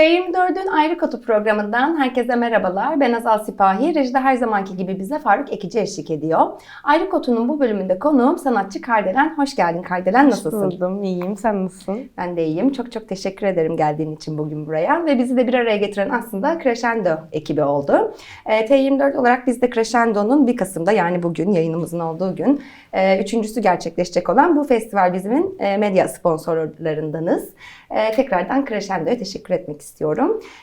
T24'ün Ayrı Kotu programından herkese merhabalar. Ben Azal Sipahi. Rejide her zamanki gibi bize Faruk Ekici eşlik ediyor. Ayrı Kotu'nun bu bölümünde konuğum sanatçı Kardelen. Hoş geldin Kardelen. Nasılsın? Hoş buldum. İyiyim. Sen nasılsın? Ben de iyiyim. Çok çok teşekkür ederim geldiğin için bugün buraya. Ve bizi de bir araya getiren aslında Crescendo ekibi oldu. E, T24 olarak biz de Crescendo'nun 1 Kasım'da yani bugün yayınımızın olduğu gün e, üçüncüsü gerçekleşecek olan bu festival bizimin e, medya sponsorlarındanız. E, tekrardan Crescendo'ya teşekkür etmek istiyorum.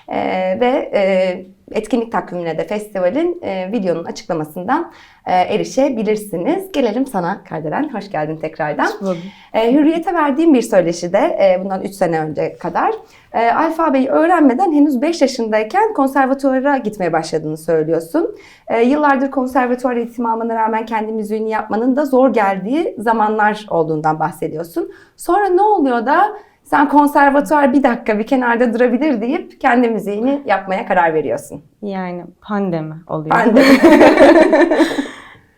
E, ve e, etkinlik takvimine de festivalin e, videonun açıklamasından e, erişebilirsiniz. Gelelim sana Kardelen. Hoş geldin tekrardan. Hoş. E, Hürriyet'e verdiğim bir söyleşide e, bundan 3 sene önce kadar e, alfabeyi öğrenmeden henüz 5 yaşındayken konservatuvara gitmeye başladığını söylüyorsun. E, yıllardır konservatuvar eğitimi almana rağmen kendi müziğini yapmanın da zor geldiği zamanlar olduğundan bahsediyorsun. Sonra ne oluyor da sen konservatuvar bir dakika bir kenarda durabilir deyip kendi müziğini yapmaya karar veriyorsun. Yani pandemi oluyor. De.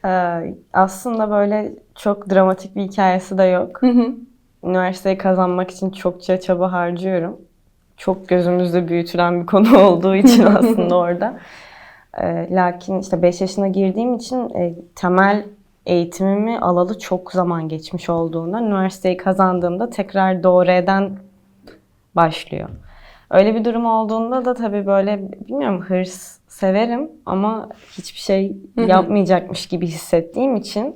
Ee, aslında böyle çok dramatik bir hikayesi de yok. Hı hı. Üniversiteyi kazanmak için çokça çaba harcıyorum. Çok gözümüzde büyütülen bir konu olduğu için aslında orada. Ee, lakin işte 5 yaşına girdiğim için e, temel eğitimimi alalı çok zaman geçmiş olduğundan üniversiteyi kazandığımda tekrar doğrudan başlıyor. Öyle bir durum olduğunda da tabii böyle bilmiyorum hırs severim ama hiçbir şey yapmayacakmış gibi hissettiğim için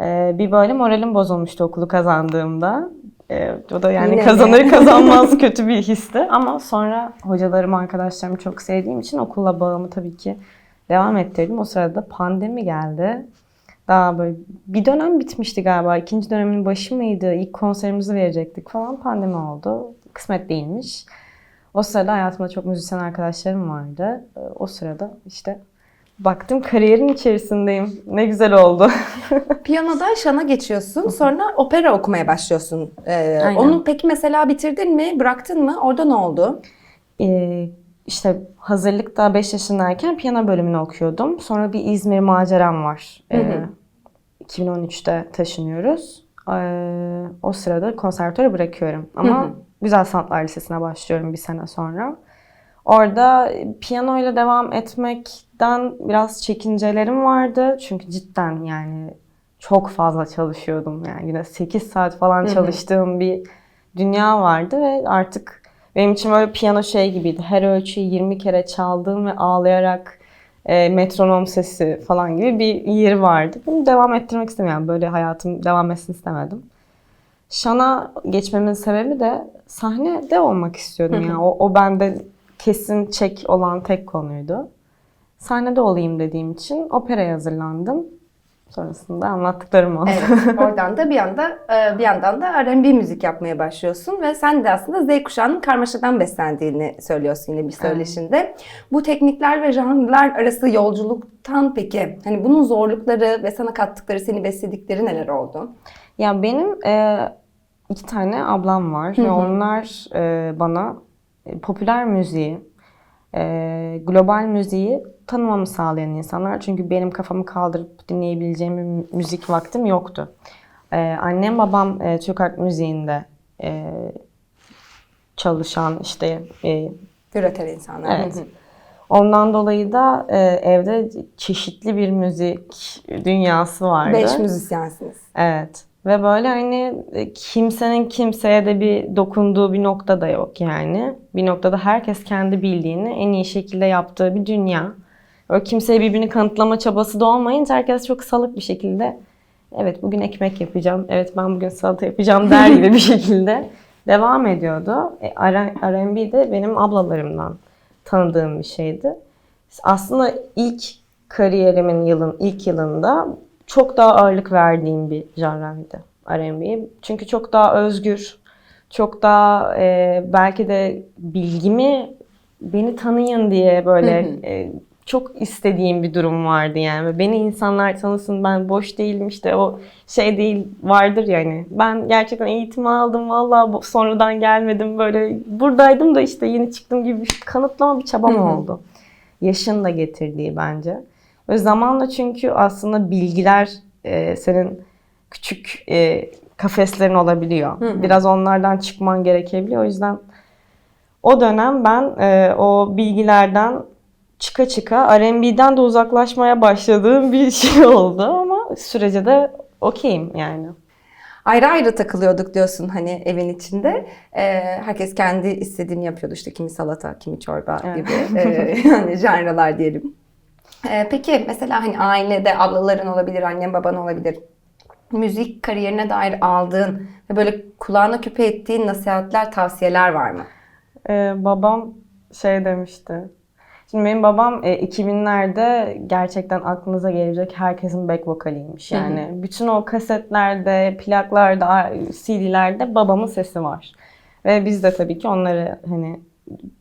e, bir böyle moralim bozulmuştu okulu kazandığımda. E, o da yani Yine mi? kazanır kazanmaz kötü bir histi ama sonra hocalarımı, arkadaşlarımı çok sevdiğim için okulla bağımı tabii ki devam ettirdim. O sırada pandemi geldi. Daha böyle bir dönem bitmişti galiba. İkinci dönemin başı mıydı? İlk konserimizi verecektik falan. Pandemi oldu. Kısmet değilmiş. O sırada hayatımda çok müzisyen arkadaşlarım vardı. Ee, O sırada işte baktım kariyerin içerisindeyim. Ne güzel oldu. Piyanoda şana geçiyorsun. Sonra opera okumaya başlıyorsun. Ee, Aynen. onu peki mesela bitirdin mi? Bıraktın mı? Orada ne oldu? Ee, işte hazırlıkta 5 yaşındayken piyano bölümünü okuyordum. Sonra bir İzmir maceram var. Hı hı. Ee, 2013'te taşınıyoruz. Ee, o sırada konservatuarı bırakıyorum. Ama Hı hı. Güzel Sanatlar Lisesi'ne başlıyorum bir sene sonra. Orada piyanoyla devam etmekten biraz çekincelerim vardı. Çünkü cidden yani çok fazla çalışıyordum. Yani yine 8 saat falan Hı hı. çalıştığım bir dünya vardı ve artık benim için böyle piyano şey gibiydi. Her ölçüyü 20 kere çaldığım ve ağlayarak e, metronom sesi falan gibi bir yeri vardı. Bunu devam ettirmek istemiyorum. Böyle hayatım devam etsin istemedim. Şan'a geçmemin sebebi de sahnede olmak istiyordum ya. O, o bende kesin çek olan tek konuydu. Sahnede olayım dediğim için operaya hazırlandım. Sonrasında anlattıklarım oldu. Evet, oradan da bir anda e, bir yandan da R&B müzik yapmaya başlıyorsun ve sen de aslında Z kuşağının karmaşadan beslendiğini söylüyorsun yine bir söyleşinde. Bu teknikler ve janrlar arası yolculuktan peki hani bunun zorlukları ve sana kattıkları, seni besledikleri neler oldu? Ya benim e, iki tane ablam var Hı ve onlar e, bana e, popüler müziği, e, global müziği tanımamı sağlayan insanlar. Çünkü benim kafamı kaldırıp dinleyebileceğim bir mü- müzik vaktim yoktu. E, annem babam e, Türk halk müziğinde e, çalışan işte e, Üreten insanlar. Evet. Hı hı. ondan dolayı da e, evde çeşitli bir müzik dünyası vardı. Beş müzisyensiniz. Evet. Ve böyle hani e, kimsenin kimseye de bir dokunduğu bir nokta da yok yani. Bir noktada herkes kendi bildiğini en iyi şekilde yaptığı bir dünya. Öyle kimseye birbirini kanıtlama çabası da olmayınca herkes çok salık bir şekilde evet bugün ekmek yapacağım, evet ben bugün salata yapacağım der gibi bir şekilde devam ediyordu. E, R&B de benim ablalarımdan tanıdığım bir şeydi. Aslında ilk kariyerimin yılın ilk yılında çok daha ağırlık verdiğim bir janraydı R&B. Çünkü çok daha özgür, çok daha e, belki de bilgimi beni tanıyın diye böyle e, çok istediğim bir durum vardı yani. Beni insanlar tanısın ben boş değilim işte o şey değil vardır yani. Ben gerçekten eğitim aldım vallahi bu- sonradan gelmedim böyle buradaydım da işte yeni çıktım gibi bir kanıtlama bir çabam oldu. Yaşın da getirdiği bence. Ve zamanla çünkü aslında bilgiler e, senin küçük e, kafeslerin olabiliyor. Biraz onlardan çıkman gerekebiliyor. O yüzden O dönem ben e, o bilgilerden çıka çıka R&B'den de uzaklaşmaya başladığım bir şey oldu ama sürece de okeyim yani. Ayrı ayrı takılıyorduk diyorsun hani evin içinde. Ee, herkes kendi istediğini yapıyordu işte kimi salata, kimi çorba Evet. gibi ee, yani janralar diyelim. Ee, peki mesela hani ailede ablaların olabilir, annen baban olabilir. Müzik kariyerine dair aldığın ve böyle kulağına küpe ettiğin nasihatler, tavsiyeler var mı? Ee, babam şey demişti. Şimdi benim babam e, 2000'lerde gerçekten aklınıza gelecek herkesin back vokaliymiş. Yani bütün o kasetlerde, plaklarda, CD'lerde babamın sesi var. Ve biz de tabii ki onları hani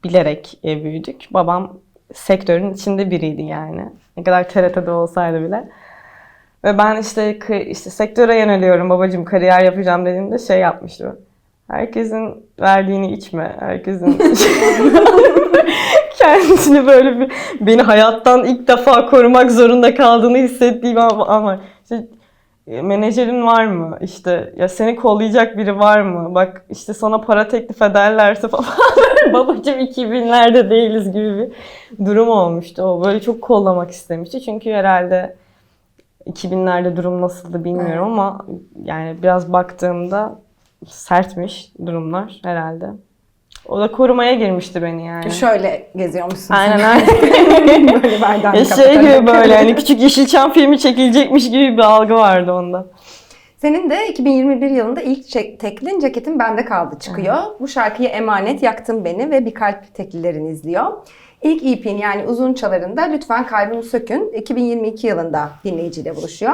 bilerek e, büyüdük. Babam sektörün içinde biriydi yani. Ne kadar TRT'de olsaydı bile. Ve ben işte işte sektöre yöneliyorum babacığım kariyer yapacağım dediğimde şey yapmıştı. Herkesin verdiğini içme. Herkesin kendisini böyle bir beni hayattan ilk defa korumak zorunda kaldığını hissettiğim ama, ama işte e, menajerin var mı? İşte ya seni kollayacak biri var mı? Bak işte sana para teklif ederlerse falan. Babacım 2000'lerde değiliz gibi bir durum olmuştu. O böyle çok kollamak istemişti. Çünkü herhalde 2000'lerde durum nasıldı bilmiyorum ama yani biraz baktığımda sertmiş durumlar herhalde. O da korumaya girmişti beni yani. Şöyle geziyormuşsun. Aynen aynen. böyle merdiven Ya şey gibi böyle hani küçük Yeşilçam filmi çekilecekmiş gibi bir algı vardı onda. Senin de 2021 yılında ilk çek, teklin ceketin bende kaldı çıkıyor. Bu şarkıyı Emanet Yaktın Beni ve Bir Kalp teklilerin izliyor. İlk EP'in yani uzun çalarında Lütfen Kalbimi Sökün 2022 yılında dinleyiciyle buluşuyor.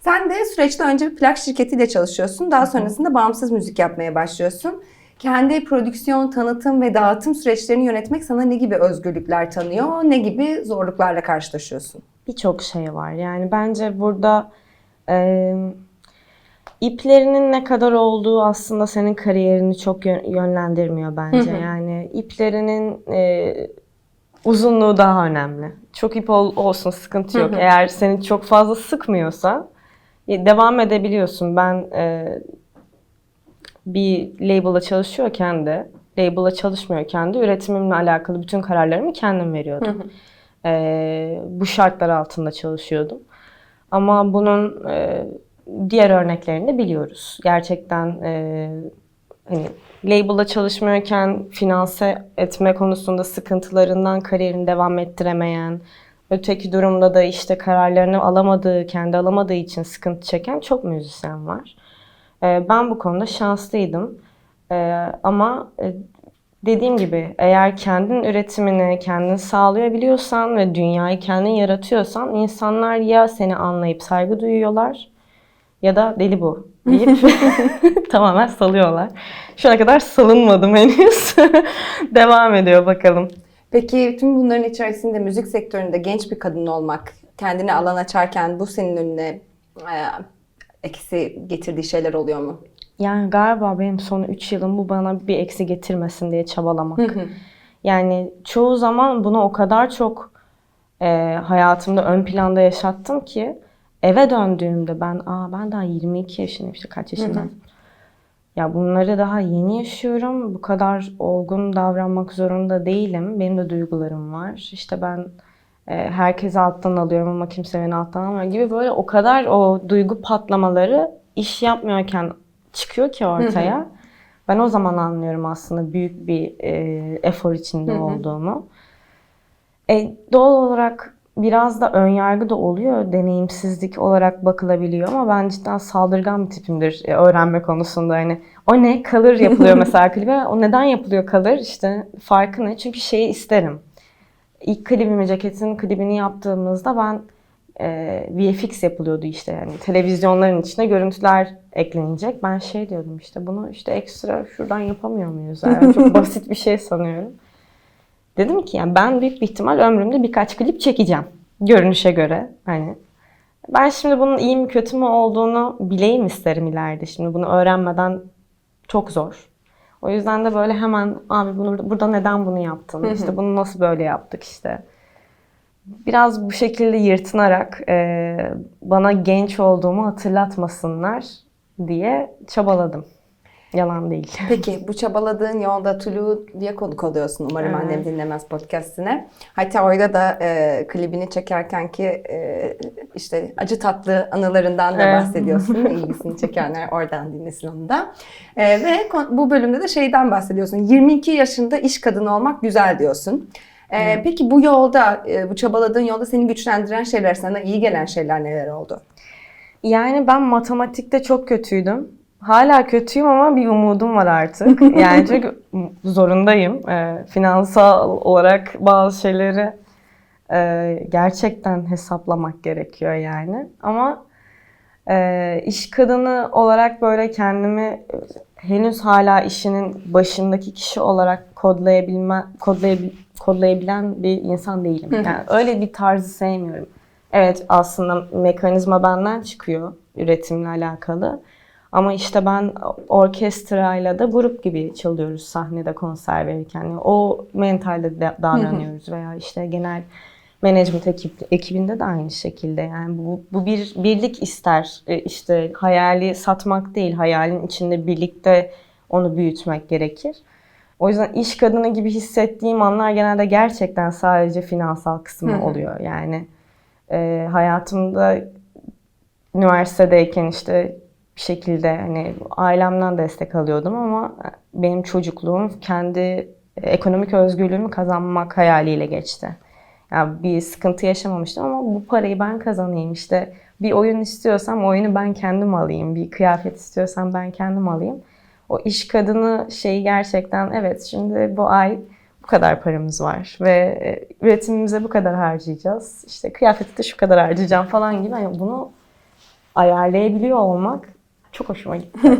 Sen de süreçte önce bir plak şirketiyle çalışıyorsun. Daha sonrasında bağımsız müzik yapmaya başlıyorsun. Kendi prodüksiyon, tanıtım ve dağıtım süreçlerini yönetmek sana ne gibi özgürlükler tanıyor, ne gibi zorluklarla karşılaşıyorsun? Birçok şey var. Yani bence burada e, iplerinin ne kadar olduğu aslında senin kariyerini çok yön- yönlendirmiyor bence. Hı hı. Yani iplerinin e, uzunluğu daha önemli. Çok ip ol- olsun sıkıntı yok. Hı hı. Eğer seni çok fazla sıkmıyorsa e, devam edebiliyorsun. Ben e, bir label'la çalışıyorken de, label'la çalışmıyorken de üretimimle alakalı bütün kararlarımı kendim veriyordum. Ee, bu şartlar altında çalışıyordum. Ama bunun e, diğer örneklerini de biliyoruz. Gerçekten e, hani label'la çalışmıyorken finanse etme konusunda sıkıntılarından kariyerini devam ettiremeyen, öteki durumda da işte kararlarını alamadığı, kendi alamadığı için sıkıntı çeken çok müzisyen var. Ee, ben bu konuda şanslıydım. Ee, ama e, dediğim gibi eğer kendin üretimini kendin sağlayabiliyorsan ve dünyayı kendin yaratıyorsan insanlar ya seni anlayıp saygı duyuyorlar ya da deli bu deyip tamamen salıyorlar. Şu ana kadar salınmadım henüz. Devam ediyor bakalım. Peki tüm bunların içerisinde müzik sektöründe genç bir kadın olmak, kendine alan açarken bu senin önüne e, eksi getirdiği şeyler oluyor mu? Yani galiba benim son 3 yılım bu bana bir eksi getirmesin diye çabalamak. Yani çoğu zaman bunu o kadar çok e, hayatımda ön planda yaşattım ki eve döndüğümde ben aa ben daha 22 yaşındayım işte kaç yaşındayım. Ya bunları daha yeni yaşıyorum. Bu kadar olgun davranmak zorunda değilim. Benim de duygularım var. İşte ben herkesi alttan alıyorum ama kimse beni alttan almıyor gibi böyle o kadar o duygu patlamaları iş yapmıyorken çıkıyor ki ortaya. Ben o zaman anlıyorum aslında büyük bir e, efor içinde olduğumu. E, doğal olarak biraz da ön yargı da oluyor. Deneyimsizlik olarak bakılabiliyor ama ben cidden saldırgan bir tipimdir e, öğrenme konusunda. Hani o ne? Kalır yapılıyor mesela klibe. O neden yapılıyor kalır? İşte farkı ne? Çünkü şeyi isterim. İlk klibimi, ceketin klibini yaptığımızda ben e, VFX yapılıyordu işte yani televizyonların içine görüntüler eklenecek. Ben şey diyordum işte bunu işte ekstra şuradan yapamıyor muyuz? Yani çok basit bir şey sanıyorum. Dedim ki yani ben büyük bir ihtimal ömrümde birkaç klip çekeceğim. Görünüşe göre hani. Ben şimdi bunun iyi mi kötü mü olduğunu bileyim isterim ileride. Şimdi bunu öğrenmeden çok zor. O yüzden de böyle hemen abi bunu burada neden bunu yaptın? İşte bunu nasıl böyle yaptık işte. Biraz bu şekilde yırtınarak e, bana genç olduğumu hatırlatmasınlar diye çabaladım. Yalan değil. Peki bu çabaladığın yolda Tulu diye konuk oluyorsun umarım Evet. annem dinlemez podcastine. Hatta orada da e, klibini çekerken ki e, işte acı tatlı anılarından da Evet. bahsediyorsun. İlgisini çekenler oradan dinlesin onu da. E, ve bu bölümde de şeyden bahsediyorsun. 22 yaşında iş kadını olmak güzel diyorsun. E, Peki bu yolda, e, bu çabaladığın yolda seni güçlendiren şeyler, sana iyi gelen şeyler neler oldu? Yani ben matematikte çok kötüydüm. Hala kötüyüm ama bir umudum var artık. Yani çünkü zorundayım. Ee, finansal olarak bazı şeyleri e, gerçekten hesaplamak gerekiyor yani. Ama e, iş kadını olarak böyle kendimi e, henüz hala işinin başındaki kişi olarak kodlayabilme, kodlayabil, kodlayabilen bir insan değilim. Yani öyle bir tarzı sevmiyorum. Evet aslında mekanizma benden çıkıyor üretimle alakalı. Ama işte ben orkestrayla da grup gibi çalıyoruz sahnede konser verirken. Yani o mentalde de davranıyoruz veya işte genel management ekip, ekibinde de aynı şekilde. Yani bu, bu bir birlik ister. E, işte hayali satmak değil, hayalin içinde birlikte onu büyütmek gerekir. O yüzden iş kadını gibi hissettiğim anlar genelde gerçekten sadece finansal kısmı oluyor. Yani e, hayatımda üniversitedeyken işte bir şekilde hani ailemden destek alıyordum ama benim çocukluğum kendi ekonomik özgürlüğümü kazanmak hayaliyle geçti. Yani bir sıkıntı yaşamamıştım ama bu parayı ben kazanayım işte bir oyun istiyorsam oyunu ben kendim alayım. Bir kıyafet istiyorsam ben kendim alayım. O iş kadını şeyi gerçekten evet şimdi bu ay bu kadar paramız var ve e, üretimimize bu kadar harcayacağız. İşte kıyafeti de şu kadar harcayacağım falan gibi. Yani bunu ayarlayabiliyor olmak çok hoşuma gitti.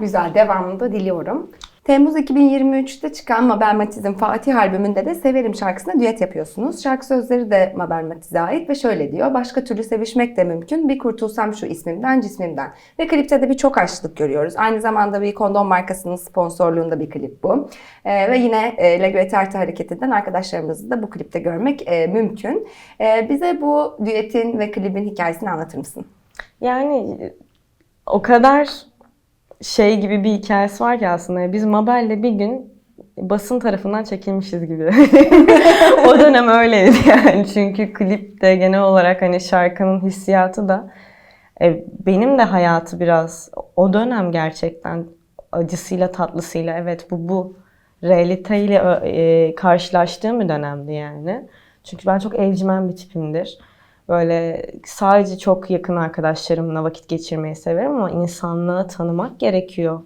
Güzel, devamını da diliyorum. Temmuz 2023'te çıkan Mabel Matiz'in Fatih albümünde de Severim şarkısına düet yapıyorsunuz. Şarkı sözleri de Mabel Matiz'e ait ve şöyle diyor. Başka türlü sevişmek de mümkün. Bir kurtulsam şu ismimden, cismimden. Ve klipte de bir çok aşçılık görüyoruz. Aynı zamanda bir kondom markasının sponsorluğunda bir klip bu. Ee, ve yine e, LGBT Artı Hareketi'nden arkadaşlarımızı da bu klipte görmek e, mümkün. E, bize bu düetin ve klibin hikayesini anlatır mısın? Yani o kadar şey gibi bir hikayesi var ki aslında. Biz Mabel'le bir gün basın tarafından çekilmişiz gibi. o dönem öyleydi yani. Çünkü klipte genel olarak hani şarkının hissiyatı da e, benim de hayatı biraz o dönem gerçekten acısıyla tatlısıyla evet bu bu realiteyle e, karşılaştığım bir dönemdi yani. Çünkü ben çok evcimen bir tipimdir. Böyle sadece çok yakın arkadaşlarımla vakit geçirmeyi severim ama insanlığı tanımak gerekiyor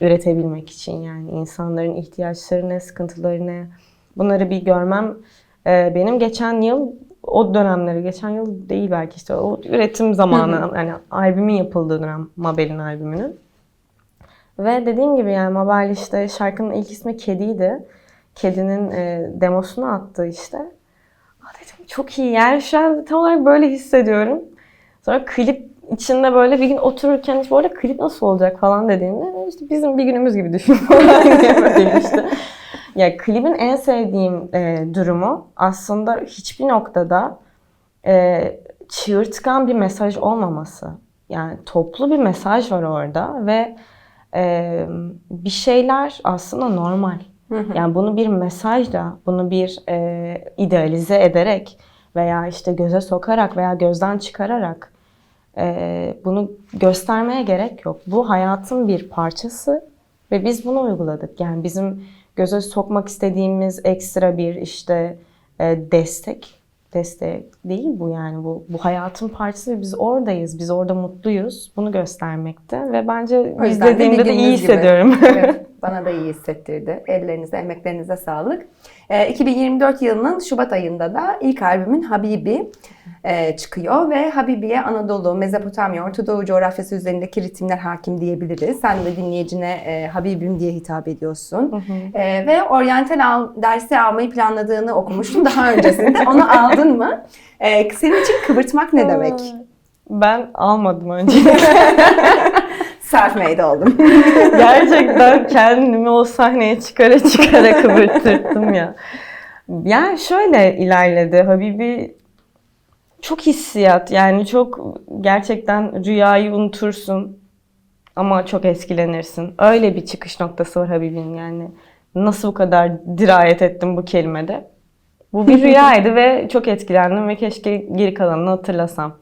üretebilmek için yani insanların ihtiyaçları ne, sıkıntıları ne bunları bir görmem e, benim geçen yıl o dönemleri geçen yıl değil belki işte o üretim zamanı yani albümün yapıldığı dönem Mabel'in albümünün ve dediğim gibi yani Mabel işte şarkının ilk ismi Kedi'ydi. Kedinin e, demosunu attı işte. Dedim çok iyi yani şu an tam olarak böyle hissediyorum. Sonra klip içinde böyle bir gün otururken işte arada klip nasıl olacak falan dediğimde işte bizim bir günümüz gibi düşün falan böyle işte. Ya klibin en sevdiğim e, durumu aslında hiçbir noktada e, çığırtkan bir mesaj olmaması. Yani toplu bir mesaj var orada ve e, bir şeyler aslında normal. Yani bunu bir mesajla, bunu bir e, idealize ederek veya işte göze sokarak veya gözden çıkararak e, bunu göstermeye gerek yok. Bu hayatın bir parçası ve biz bunu uyguladık. Yani bizim göze sokmak istediğimiz ekstra bir işte e, destek, destek değil bu yani bu bu hayatın parçası ve biz oradayız. Biz orada mutluyuz. Bunu göstermekte ve bence izlediğimde de iyi gibi. hissediyorum. evet, bana da iyi hissettirdi. Ellerinize, emeklerinize sağlık. Ee, 2024 yılının Şubat ayında da ilk albümün Habibi e, çıkıyor ve Habibi'ye Anadolu, Mezopotamya, Orta Doğu coğrafyası üzerindeki ritimler hakim diyebiliriz. Sen de dinleyicine e, Habibim diye hitap ediyorsun. E, ve oryantal al, dersi almayı planladığını okumuştum daha öncesinde. Onu aldın mı? E, senin için kıvırtmak ne demek? Ben almadım önce. Self-made oldum. Gerçekten kendimi o sahneye çıkara çıkara kıvırttırdım ya. Yani şöyle ilerledi. Habibi çok hissiyat yani çok gerçekten rüyayı unutursun. ama çok etkilenirsin. Öyle bir çıkış noktası var Habib'in yani. Nasıl bu kadar dirayet ettim bu kelimede? Bu bir rüyaydı ve çok etkilendim ve keşke geri kalanını hatırlasam.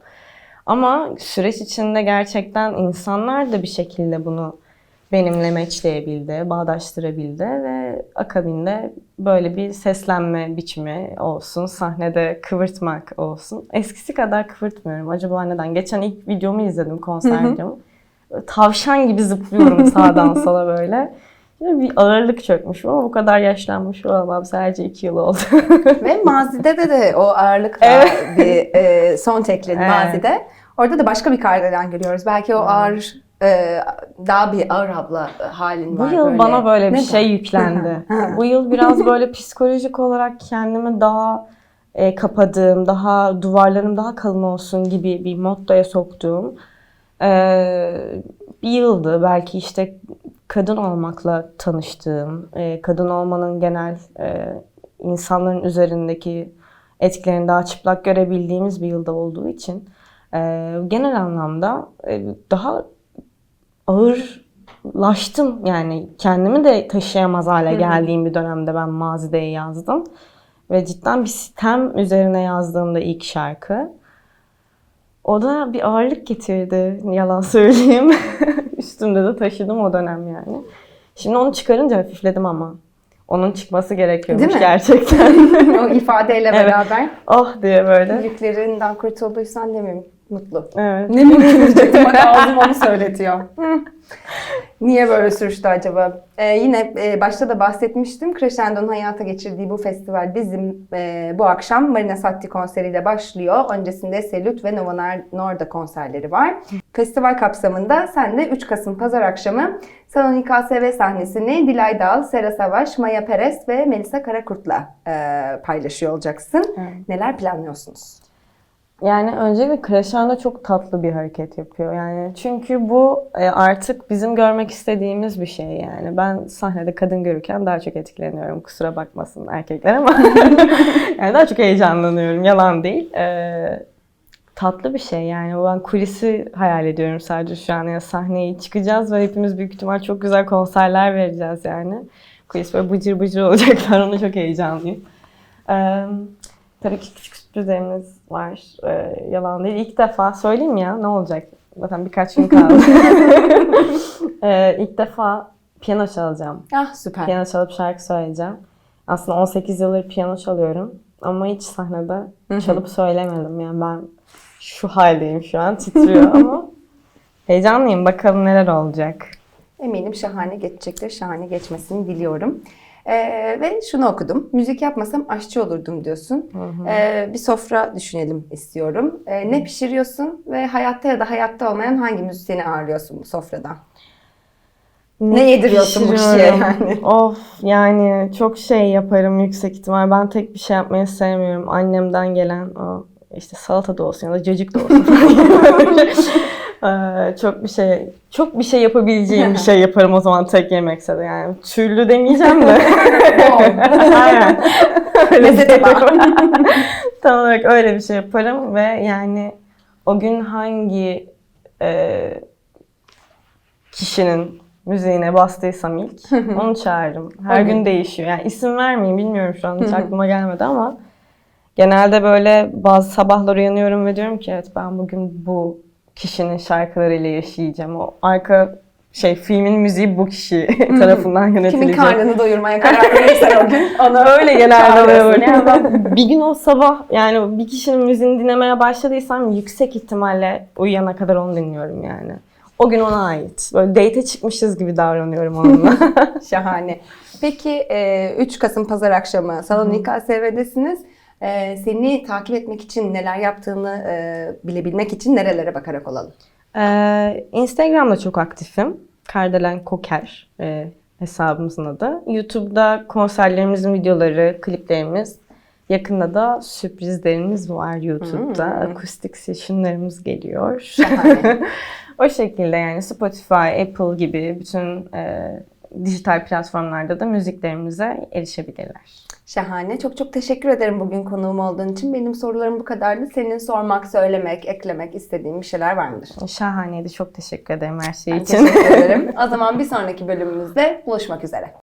Ama süreç içinde gerçekten insanlar da bir şekilde bunu benimle meçleyebildi, bağdaştırabildi ve akabinde böyle bir seslenme biçimi olsun, sahnede kıvırtmak olsun. Eskisi kadar kıvırtmıyorum. Acaba neden? Geçen ilk videomu izledim, konser videomu. Böyle Tavşan gibi zıplıyorum sağdan sola böyle. Bir ağırlık çökmüş ama bu kadar yaşlanmış olamam. Sadece iki yıl oldu. Ve mazide de, de o ağırlıkla Evet. bir e, son tekledi Evet. mazide. Orada da başka bir kardelen görüyoruz. Belki o ağır, e, daha bir ağır abla halin Bu var. yıl böyle. bana böyle bir Neden? şey yüklendi. Bu yıl biraz böyle psikolojik olarak kendimi daha e, kapadığım, daha duvarlarım daha kalın olsun gibi bir mottoya soktuğum e, bir yıldı. Belki işte kadın olmakla tanıştığım, e, kadın olmanın genel e, insanların üzerindeki etkilerini daha çıplak görebildiğimiz bir yılda olduğu için genel anlamda e, daha ağırlaştım yani kendimi de taşıyamaz hale geldiğim bir dönemde ben Mazide'yi yazdım. Ve cidden bir sitem üzerine yazdığımda ilk şarkı. O da bir ağırlık getirdi yalan söyleyeyim. Üstümde de taşıdım o dönem yani. Şimdi onu çıkarınca hafifledim ama. Onun çıkması gerekiyormuş Değil mi? gerçekten. o ifadeyle Evet. beraber oh diye böyle. yüklerinden kurtulduysan mi mutlu. Evet. Ne mümkün diyecektim. Bak ağzım onu söyletiyor. Niye böyle sürçtü acaba? Ee, yine e, başta da bahsetmiştim. Crescendo'nun hayata geçirdiği bu festival bizim e, bu akşam Marina Satti konseriyle başlıyor. Öncesinde Selüt ve Nova Norda konserleri var. Festival kapsamında sen de 3 Kasım Pazar akşamı Salon İKSV sahnesini Dilay Dal, Sera Savaş, Maya Perez ve Melisa Karakurt'la e, paylaşıyor olacaksın. Evet. Neler planlıyorsunuz? Yani öncelikle Crescendo çok tatlı bir hareket yapıyor. Yani çünkü bu e, artık bizim görmek istediğimiz bir şey yani. Ben sahnede kadın görürken daha çok etkileniyorum. Kusura bakmasın erkekler ama yani daha çok heyecanlanıyorum. Yalan değil. E, tatlı bir şey yani. Ben kulisi hayal ediyorum sadece şu an. Yani sahneye çıkacağız ve hepimiz büyük ihtimal çok güzel konserler vereceğiz yani. Kulis böyle bıcır bıcır olacaklar. Ona çok heyecanlıyım. E, Tabii ki küçük sürprizlerimiz var. Ee, yalan değil. İlk defa söyleyeyim ya ne olacak? Zaten birkaç gün kaldı. ee, ilk defa piyano çalacağım. Ah süper. Piyano çalıp şarkı söyleyeceğim. Aslında 18 yıldır piyano çalıyorum. Ama hiç sahnede çalıp söylemedim. Yani ben şu haldeyim şu an. Titriyor ama heyecanlıyım. Bakalım neler olacak. Eminim şahane geçecektir. Şahane geçmesini diliyorum. Ee, ve şunu okudum. Müzik yapmasam aşçı olurdum diyorsun. Ee, bir sofra düşünelim istiyorum. Ee, ne pişiriyorsun ve hayatta ya da hayatta olmayan hangi müzisyeni ağırlıyorsun bu sofrada? Ne yediriyorsun bu kişiye yani? Of yani çok şey yaparım yüksek ihtimal. Ben tek bir şey yapmayı sevmiyorum. Annemden gelen o işte salata da olsun ya da cacık da olsun. Ee, çok bir şey çok bir şey yapabileceğim bir şey yaparım o zaman tek yemekse de yani türlü demeyeceğim de. Aynen. Öyle bir şey. Tam olarak öyle bir şey yaparım ve yani o gün hangi e, kişinin müziğine bastıysam ilk onu çağırırım. Her gün değişiyor. Yani isim vermeyeyim bilmiyorum şu an hiç aklıma gelmedi ama genelde böyle bazı sabahlar uyanıyorum ve diyorum ki evet ben bugün bu kişinin şarkılarıyla yaşayacağım. O arka şey filmin müziği bu kişi tarafından Kimin yönetilecek. karnını doyurmaya karar verirsen o gün onu Öyle genelde böyle. Yani bir gün o sabah yani bir kişinin müziğini dinlemeye başladıysam yüksek ihtimalle uyuyana kadar onu dinliyorum yani. O gün ona ait. Böyle date çıkmışız gibi davranıyorum onunla. Şahane. Peki e, 3 Kasım Pazar akşamı Salon İKSV'desiniz. E, seni takip etmek için neler yaptığını e, bilebilmek için nerelere bakarak olalım? Ee, Instagram'da çok aktifim. Kardelen Koker e, hesabımızın adı. YouTube'da konserlerimizin videoları, kliplerimiz. Yakında da sürprizlerimiz var YouTube'da. Akustik sessionlarımız geliyor. O şekilde yani Spotify, Apple gibi bütün e, dijital platformlarda da müziklerimize erişebilirler. Şahane. Çok çok teşekkür ederim bugün konuğum olduğun için. Benim sorularım bu kadardı. Senin sormak, söylemek, eklemek istediğin bir şeyler var mıdır? Şahaneydi. Çok teşekkür ederim her şey Ben için. teşekkür ederim. O zaman bir sonraki bölümümüzde buluşmak üzere.